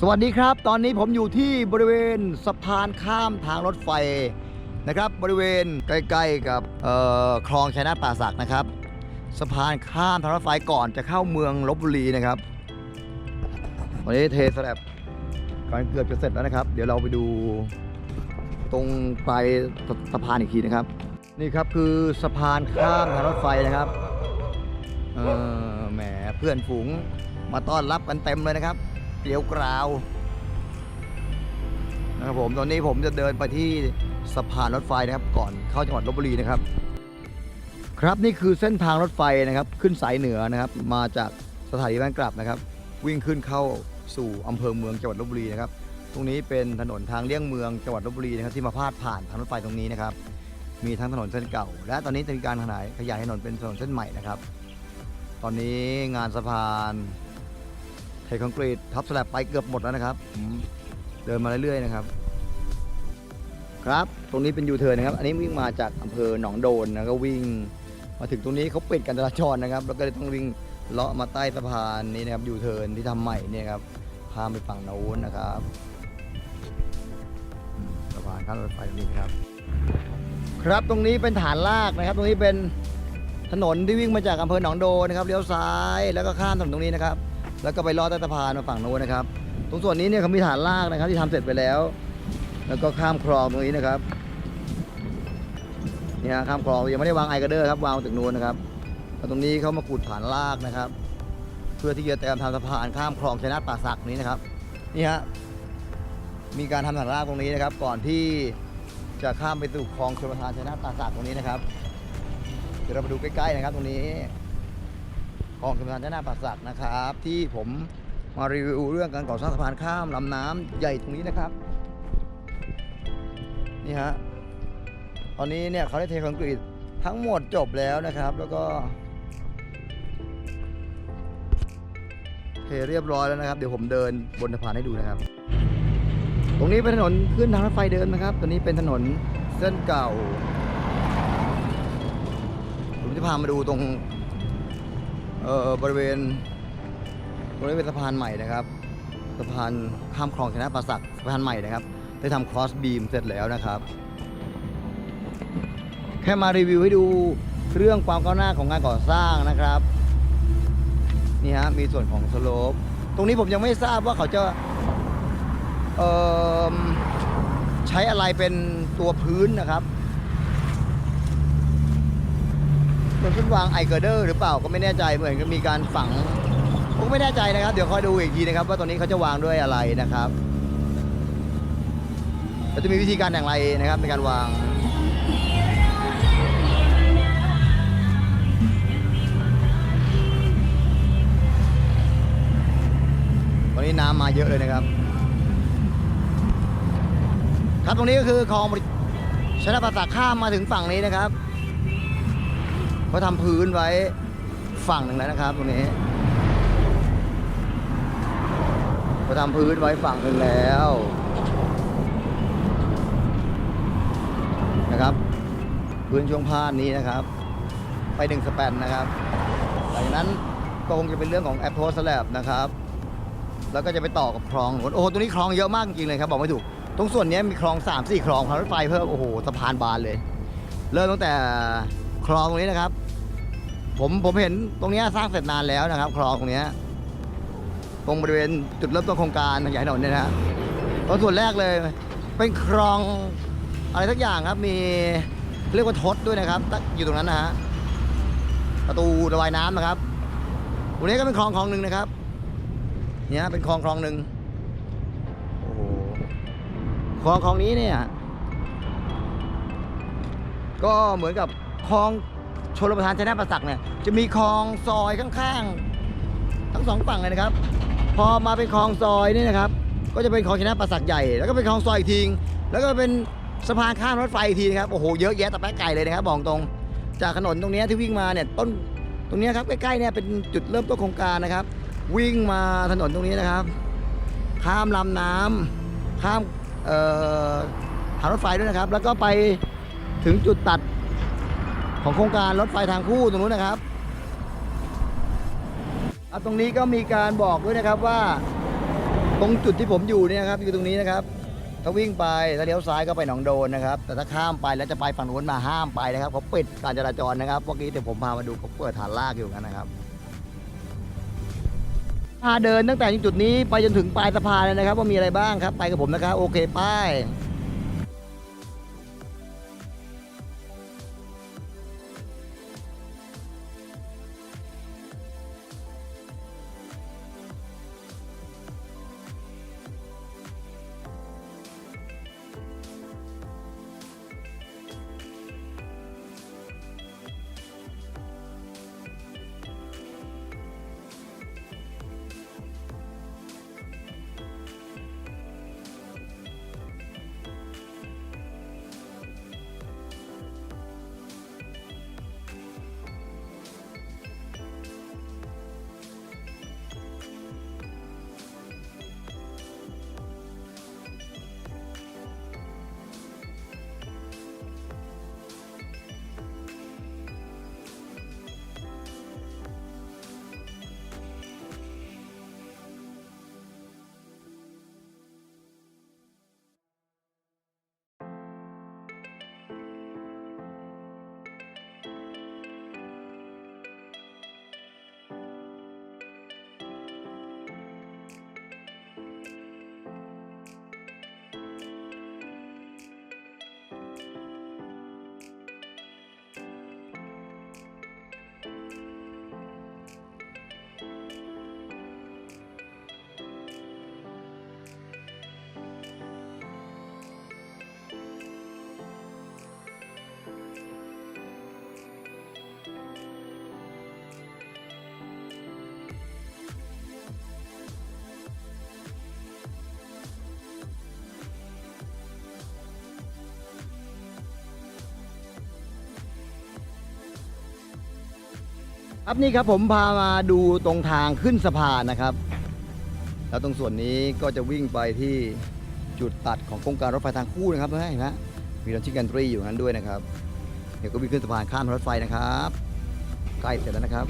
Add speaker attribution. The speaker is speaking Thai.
Speaker 1: สวัสดีครับ ตอนนี้ผมอยู่ที่บริเวณสะพานข้ามทางรถไฟนะครับ บริเวณใกล้ๆกับคลองชัยนาทป่าสักนะครับ สะพานข้ามทางรถไฟก่อนจะเข้าเมืองลบบุรีนะครับวันนี้เทสแลบกันเกือบจะเสร็จแล้วนะครับ เดี๋ยวเราไปดูตรงปลายสะพานอีกทีนะครับ นี่ครับคือสะพานข้ามทางรถไฟนะครับเออแหมเพื่อนฝูงมาต้อนรับกันเต็มเลยนะครับ เกลียวกราวนะครับผมตอนนี้ผมจะเดินไปที่สะพานรถไฟนะครับ ก่อนเข้าจังหวัดลบบุรีนะครับ ครับนี่คือเส้นทางรถไฟนะครับ ขึ้นสายเหนือนะครับ มาจากสถานีบ้านกลับนะครับ วิ่งขึ้นเข้าสู่อำเภอเมืองจังหวัดลบบุรีนะครับ ตรงนี้เป็นถนนทางเลี่ยงเมืองจังหวัดลบบุรีนะครับที่มาพาดผ่านทางรถไฟตรงนี้นะครับ มีทั้งถนนเส้นเก่า และตอนนี้จะมีการขยายขยายถนนเป็นถนนเส้นใหม่นะครับ ตอนนี้งานสะพาน เทคอนกรีตทับสลับไปเกือบหมดแล้วนะครับเดินมาเรื่อยๆนะครับ ครับ ตรงนี้เป็นยูเทิร์นนะครับ อันนี้วิ่งมาจากอำเภอหนองโดนนะก็วิ่ง มาถึงตรงนี้เขาปิดการจราจรนะครับ แล้วก็เลยต้องวิ่งเลาะมาใต้สะพานนี้นะครับยูเทิร์นที่ทำใหม่เนี่ยครับพาไปฝั่งโน้นนะครับสะพานข้ามรถไฟตรงนี้ครับ ครับตรงนี้เป็นฐานลากนะครับ ตรงนี้เป็นถนนที่วิ่งมาจากอำเภอหนองโดนนะครับเลี้ยวซ้ายแล้วก็ข้ามถนนตรงนี้นะครับ แล้วก็ไปลอดใต้สะพานมาฝั่งโน้นนะครับ ตรงส่วนนี้เนี่ยเขามีฐานลากนะครับที่ทำเสร็จไปแล้ว แล้วก็ข้ามคลองตรงนี้นะครับเนี่ยข้ามคลองยังไม่ได้วางไอกระเดอร์ครับวางถึงนู้นนะครับแล้วตรงนี้เขามาขุดฐานลากนะครับ เพื่อที่จะเตรียมทำสะพานข้ามคลองชัยนาทป่าสักนี้นะครับนี่ฮะมีการทำฐานลากตรงนี้นะครับ ก่อนที่จะข้ามไปสู่คลองชลประทานชัยนาทป่าสักตรงนี้นะครับเดี๋ยวเราไปดูใกล้ๆนะครับตรงนี้ คลองชลประทานชนาป่าสักนะครับ ที่ผมมารีวิวเรื่องการก่อสร้างสะพานข้ามลำน้ำใหญ่ตรงนี้นะครับ นี่ฮะตอนนี้เนี่ยเขาได้เทคอนกรีตทั้งหมดจบแล้วนะครับ แล้วก็เทเรียบร้อยแล้วนะครับ เดี๋ยวผมเดินบนสะพานให้ดูนะครับ ตรงนี้เป็นถนนขึ้นทางรถไฟเดินนะครับตัวนี้เป็นถนนเส้นเก่าผมจะพามาดูตรง เอ่อบริเวณตรงนี้เป็นสะพานใหม่นะครับสะพานข้ามคลองชนะปราสักสะพานใหม่นะครับ ได้ทำครอสบีมเสร็จแล้วนะครับ แค่มารีวิวให้ดูเรื่องความก้าวหน้าของงานก่อสร้างนะครับนี่ฮะมีส่วนของสโลปตรงนี้ผมยังไม่ทราบว่าเขาจะใช้อะไรเป็นตัวพื้นนะครับ เหมือนเพิ่งวางไอเกอร์เดอร์หรือเปล่าก็ไม่แน่ใจเหมือนกับมีการฝังผมก็ไม่แน่ใจนะครับ เดี๋ยวคอยดูอีกทีนะครับ ว่าตรงนี้เขาจะวางด้วยอะไรนะครับแล้วจะมีวิธีการอย่างไรนะครับในการวางตอนนี้น้ำมาเยอะเลยนะครับ ครับตรงนี้ก็คือคลองชนะประสาข้ามมาถึงฝั่งนี้นะครับ เขาทำพื้นไว้ฝั่งหนึ่งแล้วนะครับตรงนี้เขาทำพื้นไว้ฝั่งหนึ่งแล้วนะครับพื้นช่วงพาดนี้นะครับ ไปหนึ่งสแปนนะครับหลังนั้นก็คงจะเป็นเรื่องของแอปโพสแลบนะครับ แล้วก็จะไปต่อกับคลองโอ้โหตรงนี้คลองเยอะมากจริงๆเลยครับ บอกไม่ถูก ตรงส่วนนี้มีคลอง3ามสี่คลองทางรถไฟเพิ่มโอ้โหสะพานบานเลย เริ่มตั้งแต่คลองตรงนี้นะครับ ผมผมเห็นตรงนี้สร้างเสร็จนานแล้วนะครับ คลองตรงนี้ตรงบริเวณจุดเริ่มต้นโครงการขยายถนนเนี่ยนะฮะตรงส่วนแรกเลย เป็นคลองอะไรสักอย่างครับ มีเรียกว่าทดด้วยนะครับตั้งอยู่ตรงนั้นนะฮะประตูระบายน้ำนะครับตรงนี้ก็เป็นคลองคลองหนึ่งนะครับ เนี่ยเป็นคลองคลองหนึ่งโอ้โหคลองคลองนี้เนี่ย ก็เหมือนกับคลอง ชลประทานชนะประสักเนี่ยจะมีคลองซอยข้างๆ ทั้งสองฝั่งเลยนะครับ พอมาเป็นคลองซอยนี่นะครับ ก็จะเป็นคลองชนะประสักใหญ่ แล้วก็เป็นคลองซอยอีกทีแล้วก็เป็นสะพานข้ามรถไฟอีกทีนะครับโอ้โหเยอะแยะต่แป๊ะไก่เลยนะครับบอกตรงจากถนนตรงนี้ที่วิ่งมาเนี่ยต้นตรงนี้ครับใกล้ๆเนี่ยเป็นจุดเริ่มต้นโครงการนะครับ วิ่งมาถนนตรงนี้นะครับ ข้ามลำน้ำข้ามเอ่อทางรถไฟด้วยนะครับ แล้วก็ไปถึงจุดตัด ของโครงการรถไฟทางคู่ตรงนู้นนะครับอะตรงนี้ก็มีการบอกด้วยนะครับว่า ตรงจุดที่ผมอยู่เนี่ยนะครับอยู่ตรงนี้นะครับ ถ้าวิ่งไปถ้าเลี้ยวซ้ายก็ไปหนองโดนนะครับ แต่ถ้าข้ามไปแล้วจะไปฝั่งนู้นมาห้ามไปนะครับเขาปิดการจราจรนะครับเมื่อกี้เดี๋ยวผมพามาดูเขาเปิดฐานลากอยู่กันนะครับพาเดินตั้งแต่จุดนี้ไปจนถึงปลายสะพานเลยนะครับ ว่ามีอะไรบ้างครับ ไปกับผมนะครับ โอเคป้าย ครับนี่ครับผมพามาดูตรงทางขึ้นสะพานนะครับ แล้วตรงส่วนนี้ก็จะวิ่งไปที่จุดตัดของโครงการรถไฟทางคู่นะครับเห็นไหมมีรถชิกันตรีอยู่นั้นด้วยนะครับ เดี๋ยวก็วิ่งขึ้นสะพานข้ามรถไฟนะครับ ใกล้เสร็จแล้วนะครับ